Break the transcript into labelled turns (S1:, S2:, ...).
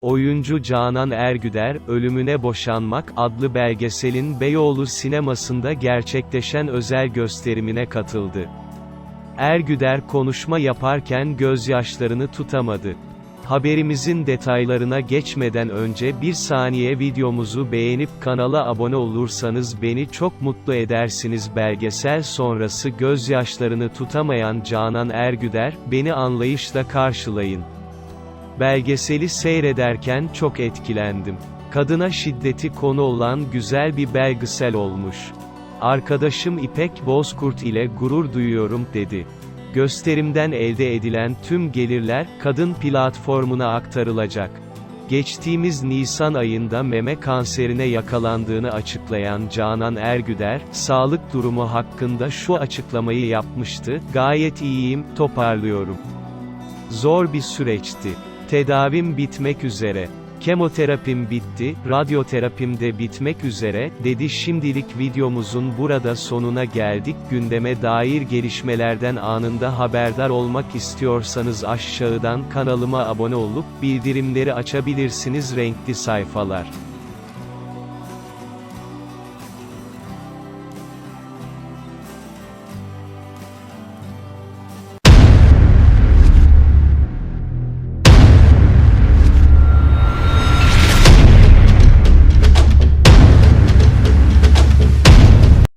S1: Oyuncu Canan Ergüder, Ölümüne Boşanmak adlı belgeselin Beyoğlu sinemasında gerçekleşen özel gösterimine katıldı. Ergüder konuşma yaparken gözyaşlarını tutamadı. Haberimizin detaylarına geçmeden önce bir saniye videomuzu beğenip kanala abone olursanız beni çok mutlu edersiniz. Belgesel sonrası gözyaşlarını tutamayan Canan Ergüder, beni anlayışla karşılayın. Belgeseli seyrederken çok etkilendim. Kadına şiddeti konu olan güzel bir belgesel olmuş. Arkadaşım İpek Bozkurt ile gurur duyuyorum dedi. Gösterimden elde edilen tüm gelirler kadın platformuna aktarılacak. Geçtiğimiz Nisan ayında meme kanserine yakalandığını açıklayan Canan Ergüder, sağlık durumu hakkında şu açıklamayı yapmıştı, gayet iyiyim, toparlıyorum. Zor bir süreçti. Tedavim bitmek üzere. Kemoterapim bitti, radyoterapim de bitmek üzere, dedi şimdilik videomuzun burada sonuna geldik. Gündeme dair gelişmelerden anında haberdar olmak istiyorsanız aşağıdan kanalıma abone olup, bildirimleri açabilirsiniz renkli sayfalar.